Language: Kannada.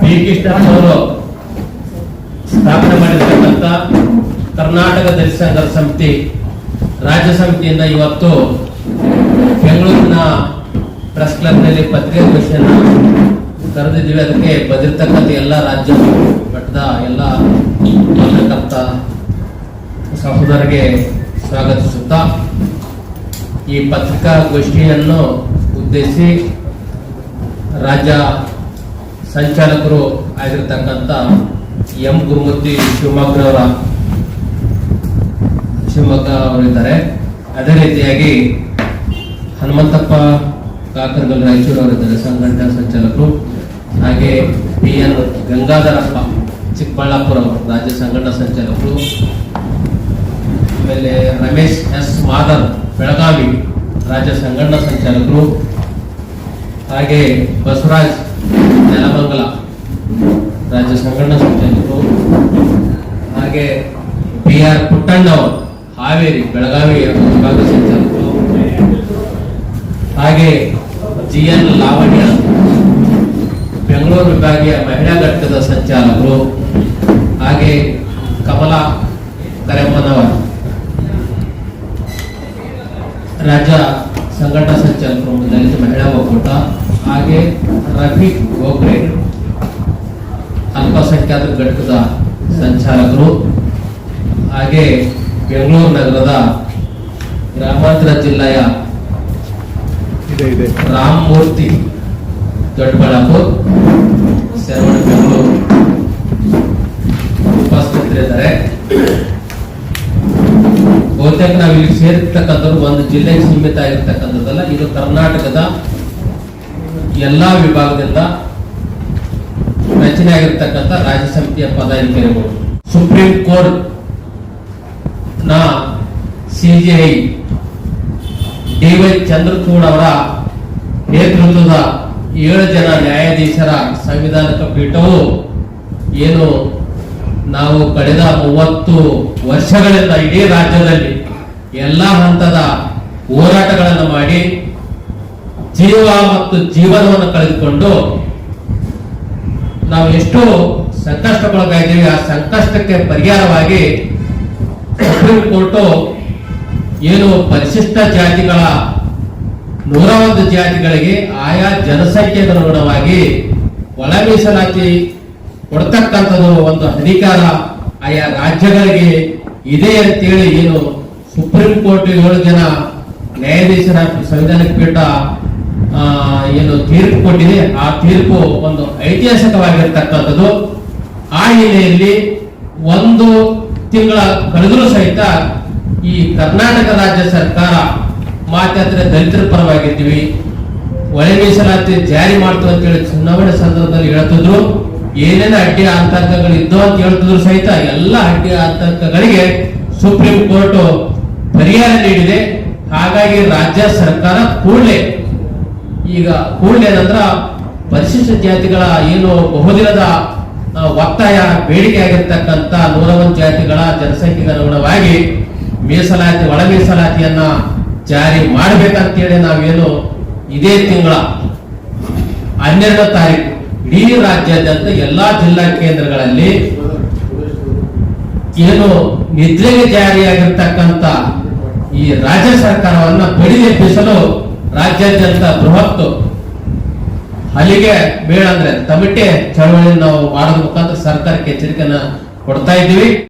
ಅವರು ಸ್ಥಾಪನೆ ಮಾಡಿರ್ತಕ್ಕಂಥ ಕರ್ನಾಟಕ ದರ್ಶನ ಸಮಿತಿ, ರಾಜ್ಯ ಸಮಿತಿಯಿಂದ ಇವತ್ತು ಬೆಂಗಳೂರಿನ ಪ್ರೆಸ್ ಕ್ಲಬ್ನಲ್ಲಿ ಪತ್ರಿಕಾಗೋಷ್ಠಿಯನ್ನು ಕರೆದಿದ್ದೀವಿ. ಅದಕ್ಕೆ ಬಂದಿರತಕ್ಕಂಥ ಎಲ್ಲ ರಾಜ್ಯ ಮಟ್ಟದ ಎಲ್ಲ ಪತ್ರಕರ್ತ ಸಹೋದರಿಗೆ ಸ್ವಾಗತಿಸುತ್ತಾ ಈ ಪತ್ರಿಕಾಗೋಷ್ಠಿಯನ್ನು ಉದ್ದೇಶಿಸಿ ರಾಜ್ಯ ಸಂಚಾಲಕರು ಆಗಿರ್ತಕ್ಕಂಥ ಎಂ ಗುರುಮೂರ್ತಿ ಶಿವಮೊಗ್ಗರವರ ಶಿವಮೊಗ್ಗ ಅವರಿದ್ದಾರೆ. ಅದೇ ರೀತಿಯಾಗಿ ಹನುಮಂತಪ್ಪ ಕಾಕರಗಲ್ ರಾಯಚೂರು ಅವರಿದ್ದಾರೆ, ಸಂಘಟನಾ ಸಂಚಾಲಕರು. ಹಾಗೆ ಪಿ ಎನ್ ಗಂಗಾಧರಪ್ಪ ಚಿಕ್ಕಬಳ್ಳಾಪುರ ಅವರು, ರಾಜ್ಯ ಸಂಘಟನಾ ಸಂಚಾಲಕರು. ಆಮೇಲೆ ರಮೇಶ್ ಎಸ್ ಮಾದರ್, ಬೆಳಗಾವಿ, ರಾಜ್ಯ ಸಂಘಟನಾ ಸಂಚಾಲಕರು. ಹಾಗೆ ಬಸವರಾಜ್ ನೆಲಮಂಗಲ ರಾಜ್ಯ ಸಂಘಟನಾ ಸಂಚಾಲಕರು ಹಾಗೆ ಬಿ ಆರ್ ಪುಟ್ಟಣ್ಣವರು, ಹಾವೇರಿ, ಬೆಳಗಾವಿ ವಿಭಾಗ ಸಂಚಾಲಕರು ಹಾಗೆ ಜಿ ಎನ್ ಲಾವಣ್ಯ, ಬೆಂಗಳೂರು ವಿಭಾಗೀಯ ಮಹಿಳಾ ಘಟಕದ ಸಂಚಾಲಕರು, ಹಾಗೆ ಕಮಲಾ ಕರೆಮ್ಮನವರ್, ರಾಜ್ಯ ಸಂಘಟನಾ ಸಂಚಾಲಕರು ದಲಿತ ಮಹಿಳಾ ಒಕ್ಕೂಟ. ಹಾಗೆ ರಫೀಕ್ ಗೋಬ್ರೆ ಅಲ್ಪಸಂಖ್ಯಾತ ಘಟಕದ ಸಂಚಾಲಕರು ಹಾಗೆ ಬೆಂಗಳೂರು ನಗರದ ಗ್ರಾಮಾಂತರ ಜಿಲ್ಲೆಯ ಇದೆ ಇದೆ. ರಾಮಮೂರ್ತಿ ದೊಡ್ಡಬಳ್ಳಾಪುರ್ ಶರವಣ ಬೆಂಗಳೂರು ಉಪಸ್ಥಿತರಿದ್ದಾರೆ. ಬಹುತೇಕ ನಾವು ಇಲ್ಲಿ ಸೇರಿರ್ತಕ್ಕಂಥದ್ದು ಒಂದು ಜಿಲ್ಲೆಗೆ ಸೀಮಿತ ಆಗಿರ್ತಕ್ಕಂಥದ್ದಲ್ಲ ಇದು ಕರ್ನಾಟಕದ ಎಲ್ಲಾ ವಿಭಾಗದಿಂದ ರಚನೆ ಆಗಿರ್ತಕ್ಕಂಥ ರಾಜ್ಯ ಸಮಿತಿಯ ಪದಾಧಿಕಾರಿಗಳು ಸುಪ್ರೀಂ ಕೋರ್ಟ್ನ ಸಿಜಿಐ ಡಿ ವೈ ಚಂದ್ರಚೂಡ್ ಅವರ ನೇತೃತ್ವದ ಏಳು ಜನ ನ್ಯಾಯಾಧೀಶರ ಸಂವಿಧಾನಿಕ ಪೀಠವು ಏನು ನಾವು ಕಳೆದ ಮೂವತ್ತು ವರ್ಷಗಳಿಂದ ಇಡೀ ರಾಜ್ಯದಲ್ಲಿ ಎಲ್ಲ ಹಂತದ ಹೋರಾಟಗಳನ್ನು ಮಾಡಿ ಜೀವ ಮತ್ತು ಜೀವನವನ್ನು ಕಳೆದುಕೊಂಡು ನಾವು ಎಷ್ಟು ಸಂಕಷ್ಟಕ್ಕೊಳಗಾಗಿದ್ದೀವಿ. ಆ ಸಂಕಷ್ಟಕ್ಕೆ ಪರಿಹಾರವಾಗಿ ಸುಪ್ರೀಂ ಕೋರ್ಟು ಏನು ಪರಿಶಿಷ್ಟ ಜಾತಿಗಳ ನೂರ ಒಂದು ಜಾತಿಗಳಿಗೆ ಆಯಾ ಜನಸಂಖ್ಯೆಗೆ ಅನುಗುಣವಾಗಿ ಒಳ ಮೀಸಲಾತಿ ಕೊಡ್ತಕ್ಕಂಥದ್ದು ಒಂದು ಅಧಿಕಾರ ಆಯಾ ರಾಜ್ಯಗಳಿಗೆ ಇದೆ ಅಂತೇಳಿ ಏನು ಸುಪ್ರೀಂ ಕೋರ್ಟ್ ಏಳು ಜನ ನ್ಯಾಯಾಧೀಶರ ಸಂವಿಧಾನಕ್ಕೆ ಪೀಠ ಏನು ತೀರ್ಪು ಕೊಟ್ಟಿದೆ. ಆ ತೀರ್ಪು ಒಂದು ಐತಿಹಾಸಿಕವಾಗಿರ್ತಕ್ಕಂಥದ್ದು. ಆ ಹಿನ್ನೆಲೆಯಲ್ಲಿ ಒಂದು ತಿಂಗಳ ಕಳೆದರೂ ಸಹಿತ ಈ ಕರ್ನಾಟಕ ರಾಜ್ಯ ಸರ್ಕಾರ ಮಾತಾದ್ರೆ ದಲಿತರ ಪರವಾಗಿದ್ದೀವಿ. ಒಳ ಮೀಸಲಾತಿ ಜಾರಿ ಮಾಡ್ತು ಅಂತ ಹೇಳಿ ಚುನಾವಣೆ ಸಂದರ್ಭದಲ್ಲಿ ಹೇಳ್ತಿದ್ರು. ಏನೇನು ಅಡ್ಡಿ ಆತಂಕಗಳು ಇದ್ದೋ ಅಂತ ಹೇಳ್ತಿದ್ರು ಸಹಿತ ಎಲ್ಲ ಅಡ್ಡಿ ಆತಂಕಗಳಿಗೆ ಸುಪ್ರೀಂ ಕೋರ್ಟ್ ಪರಿಹಾರ ನೀಡಿದೆ. ಹಾಗಾಗಿ ರಾಜ್ಯ ಸರ್ಕಾರ ಕೂಡಲೇ ಈಗ ಕೂಡಲೇ ನಂತರ ಪರಿಶಿಷ್ಟ ಜಾತಿಗಳ ಏನು ಬಹುದಿನದ ಒತ್ತಾಯ, ಬೇಡಿಕೆ ಆಗಿರ್ತಕ್ಕಂಥ ನೂರ ಜಾತಿಗಳ ಜನಸಂಖ್ಯೆಗೆ ಅನುಗುಣವಾಗಿ ಮೀಸಲಾತಿ, ಒಳ ಮೀಸಲಾತಿಯನ್ನ ಜಾರಿ ಮಾಡಬೇಕಂತೇಳಿ ನಾವೇನು ಇದೇ ತಿಂಗಳ ಹನ್ನೆರಡನೇ ತಾರೀಕು ಇಡೀ ರಾಜ್ಯಾದ್ಯಂತ ಎಲ್ಲಾ ಜಿಲ್ಲಾ ಕೇಂದ್ರಗಳಲ್ಲಿ ಏನು ನಿದ್ರೆಗೆ ಜಾರಿಯಾಗಿರ್ತಕ್ಕಂಥ ಈ ರಾಜ್ಯ ಸರ್ಕಾರವನ್ನ ಬಡಿದೆಬ್ಬಿಸಲು ರಾಜ್ಯಾದ್ಯಂತ ಬೃಹತ್ ಅಲ್ಲಿಗೆ ಬೇಡ ಅಂದ್ರೆ ತಮಿಟೆ ಚಳವಳಿ ನಾವು ಮಾಡೋದ್ರ ಮುಖಾಂತರ ಸರ್ಕಾರಕ್ಕೆ ಎಚ್ಚರಿಕೆಯನ್ನ ಕೊಡ್ತಾ ಇದ್ದೀವಿ.